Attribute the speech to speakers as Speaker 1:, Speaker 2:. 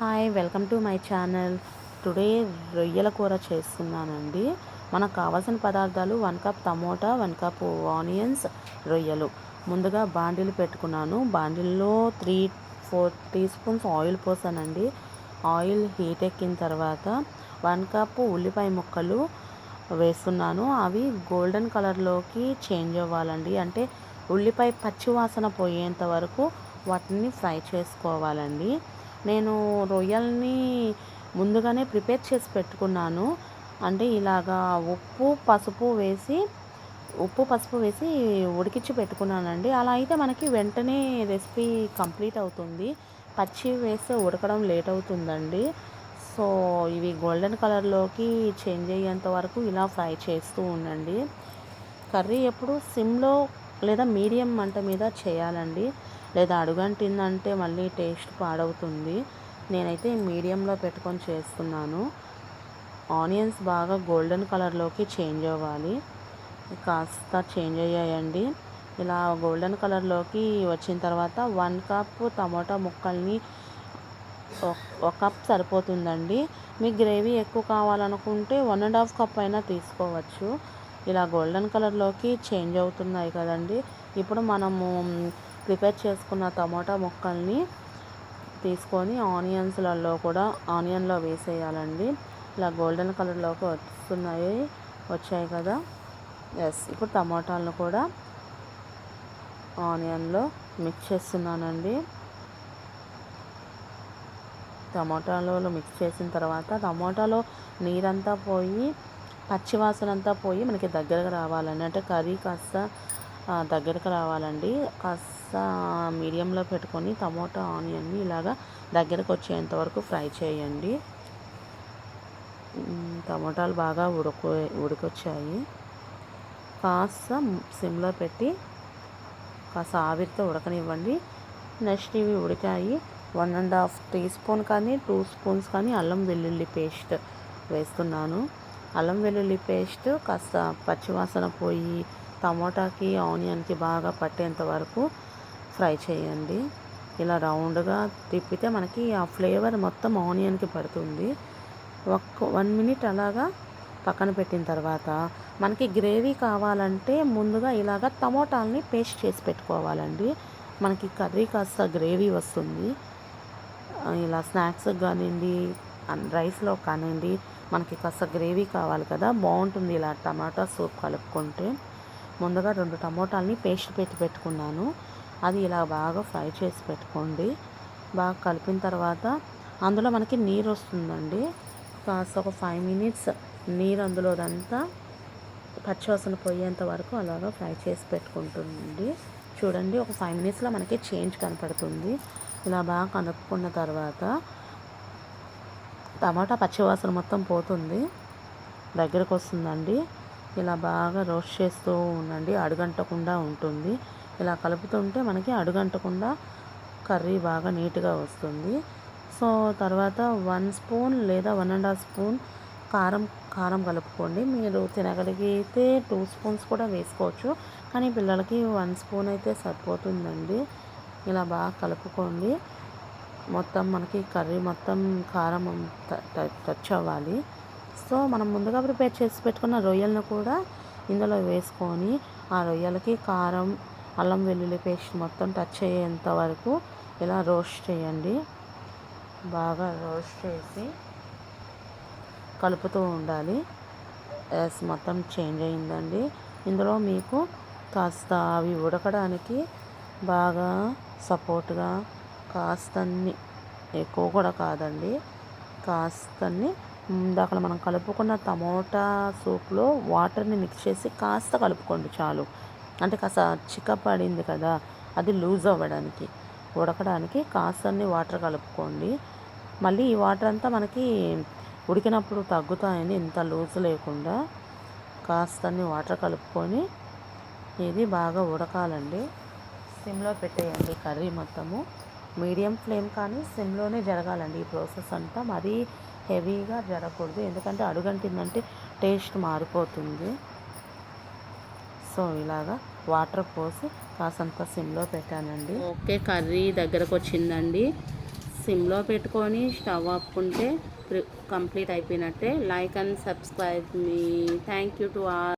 Speaker 1: Hi welcome to my channel. Today రొయ్యల కూర చేస్తున్నానండి. మనకు కావాల్సిన పదార్థాలు one cup tomato one cup onions రొయ్యలు. ముందుగా బాండిలు పెట్టుకున్నాను. బాండిల్లో three four teaspoons oil పోసానండి. ఆయిల్ హీట్ ఎక్కిన తర్వాత వన్ కప్ ఉల్లిపాయ ముక్కలు వేస్తున్నాను. అవి గోల్డెన్ కలర్లోకి చేంజ్ అవ్వాలండి. అంటే ఉల్లిపాయ పచ్చివాసన పోయేంత వరకు వాటిని ఫ్రై చేసుకోవాలండి. నేను రొయ్యల్ని ముందుగానే ప్రిపేర్ చేసి పెట్టుకున్నాను. అంటే ఇలాగా ఉప్పు పసుపు వేసి ఉప్పు పసుపు వేసి ఉడికించి పెట్టుకున్నానండి. అలా అయితే మనకి వెంటనే రెసిపీ కంప్లీట్ అవుతుంది. పచ్చి వేస్తే ఉడకడం లేట్ అవుతుందండి. సో ఇవి గోల్డెన్ కలర్లోకి చేంజ్ అయ్యేంత వరకు ఇలా ఫ్రై చేస్తూ ఉండండి. కర్రీ ఎప్పుడు సిమ్లో లేదా మీడియం మంట మీద చేయాలండి. లేదా అడుగంటిందంటే మళ్ళీ టేస్ట్ పాడవుతుంది. నేనైతే మీడియంలో పెట్టుకొని చేస్తున్నాను. ఆనియన్స్ బాగా గోల్డెన్ కలర్లోకి చేంజ్ అవ్వాలి. కాస్త చేంజ్ అయ్యాయండి. ఇలా గోల్డెన్ కలర్లోకి వచ్చిన తర్వాత వన్ కప్ టమాటా ముక్కల్ని ఒక కప్ సరిపోతుందండి. మీకు గ్రేవీ ఎక్కువ కావాలనుకుంటే వన్ అండ్ హాఫ్ కప్ అయినా తీసుకోవచ్చు. ఇలా గోల్డెన్ కలర్లోకి చేంజ్ అవుతున్నాయి కదండి. ఇప్పుడు మనము ప్రిపేర్ చేసుకున్న టమాటా ముక్కల్ని తీసుకొని ఆనియన్స్లలో కూడా ఆనియన్లో వేసేయాలండి. ఇలా గోల్డెన్ కలర్లోకి వస్తున్నాయి వచ్చాయి కదా. ఎస్ ఇప్పుడు టమాటాలను కూడా ఆనియన్లో మిక్స్ చేస్తున్నానండి. టమాటాలో మిక్స్ చేసిన తర్వాత టమాటాలో నీరంతా పోయి పచ్చివాసన అంతా పోయి మనకి దగ్గరకు రావాలని అంటే కర్రీ కాస్త దగ్గరకు రావాలండి. కాస్త మీడియంలో పెట్టుకొని టమోటా ఆనియన్ని ఇలాగా దగ్గరకు వచ్చేంత వరకు ఫ్రై చేయండి. టమోటాలు బాగా ఉడుకు ఉడికొచ్చాయి. కాస్త సిమ్లో పెట్టి కాస్త ఆవిరితో ఉడకనివ్వండి. నెక్స్ట్ ఇవి ఉడికాయి. One and half teaspoon కానీ టూ స్పూన్స్ కానీ అల్లం వెల్లుల్లి పేస్ట్ వేస్తున్నాను. అల్లం వెల్లుల్లి పేస్ట్ కాస్త పచ్చివాసన పోయి టమోటాకి ఆనియన్కి బాగా పట్టేంత వరకు ఫ్రై చేయండి. ఇలా రౌండ్గా తిప్పితే మనకి ఆ ఫ్లేవర్ మొత్తం ఆనియన్కి పడుతుంది. ఒక్క వన్ మినిట్ అలాగా పక్కన పెట్టిన తర్వాత మనకి గ్రేవీ కావాలంటే ముందుగా ఇలాగ టమోటాలని పేస్ట్ చేసి పెట్టుకోవాలండి. మనకి కర్రీ కాస్త గ్రేవీ వస్తుంది. ఇలా స్నాక్స్ కానివ్వండి రైస్లో కానివ్వండి మనకి కాస్త గ్రేవీ కావాలి కదా బాగుంటుంది ఇలా టమాటా సూప్ కలుపుకుంటే. ముందుగా రెండు టమోటాలని పేస్ట్ పెట్టి పెట్టుకున్నాను. అది ఇలా బాగా ఫ్రై చేసి పెట్టుకోండి. బాగా కలిపిన తర్వాత అందులో మనకి నీరు వస్తుందండి. కాస్త ఒక ఫైవ్ మినిట్స్ నీరు అందులోదంతా పచ్చివాసన పోయేంత వరకు అలాగా ఫ్రై చేసి పెట్టుకుంటుంది. చూడండి ఒక ఫైవ్ మినిట్స్లో మనకి చేంజ్ కనపడుతుంది. ఇలా బాగా కనుక్కున్న తర్వాత టమాటా పచ్చివాసన మొత్తం పోతుంది. దగ్గరకు వస్తుందండి ఇలా బాగా రోస్ట్ చేస్తూ ఉండండి. అడుగంటకుండా ఉంటుంది. ఇలా కలుపుతుంటే మనకి అడుగంటకుండా కర్రీ బాగా నీట్గా వస్తుంది. సో తర్వాత వన్ స్పూన్ లేదా వన్ అండ్ హాఫ్ స్పూన్ కారం కారం కలుపుకోండి. మీరు తినగలిగితే టూ స్పూన్స్ కూడా వేసుకోవచ్చు. కానీ పిల్లలకి వన్ స్పూన్ అయితే సరిపోతుందండి. ఇలా బాగా కలుపుకోండి. మొత్తం మనకి కర్రీ మొత్తం కారం టచ్ అవ్వాలి. సో మనం ముందుగా ప్రిపేర్ చేసి పెట్టుకున్న రొయ్యలను కూడా ఇందులో వేసుకొని ఆ రొయ్యలకి కారం అల్లం వెల్లుల్లి పేస్ట్ మొత్తం టచ్ అయ్యేంత వరకు ఇలా రోస్ట్ చేయండి. బాగా రోస్ట్ చేసి కలుపుతూ ఉండాలి. ఎస్ మొత్తం చేంజ్ అయిందండి. ఇందులో మీకు కాస్త అవి ఉడకడానికి బాగా సపోర్ట్గా కాస్తన్ని ఎక్కువ కూడా కాదండి కాస్తన్ని ఇందాక మనం కలుపుకున్న టమోటా సూప్లో వాటర్ని మిక్స్ చేసి కాస్త కలుపుకోండి చాలు. అంటే కాస్త చిక్కపడింది కదా అది లూజ్ అవ్వడానికి ఉడకడానికి కాస్తన్ని వాటర్ కలుపుకోండి. మళ్ళీ ఈ వాటర్ అంతా మనకి ఉడికినప్పుడు తగ్గుతాయని ఇంత లూజ్ లేకుండా కాస్తన్ని వాటర్ కలుపుకొని ఇది బాగా ఉడకాలండి. సిమ్లో పెట్టేయండి కర్రీ మొత్తము. మీడియం ఫ్లేమ్ కానీ సిమ్లోనే జరగాలండి ఈ ప్రాసెస్ అంతా. మరీ హెవీగా జరగకూడదు. ఎందుకంటే అడుగంటిందంటే టేస్ట్ మారిపోతుంది. సో ఇలాగా వాటర్ పోసి కాసంత సిమ్లో పెట్టానండి. ఓకే కర్రీ దగ్గరకు వచ్చిందండి సిమ్లో పెట్టుకొని స్టవ్ ఆపుకుంటే కంప్లీట్ అయిపోయినట్టే. Like and subscribe me. Thank you to all.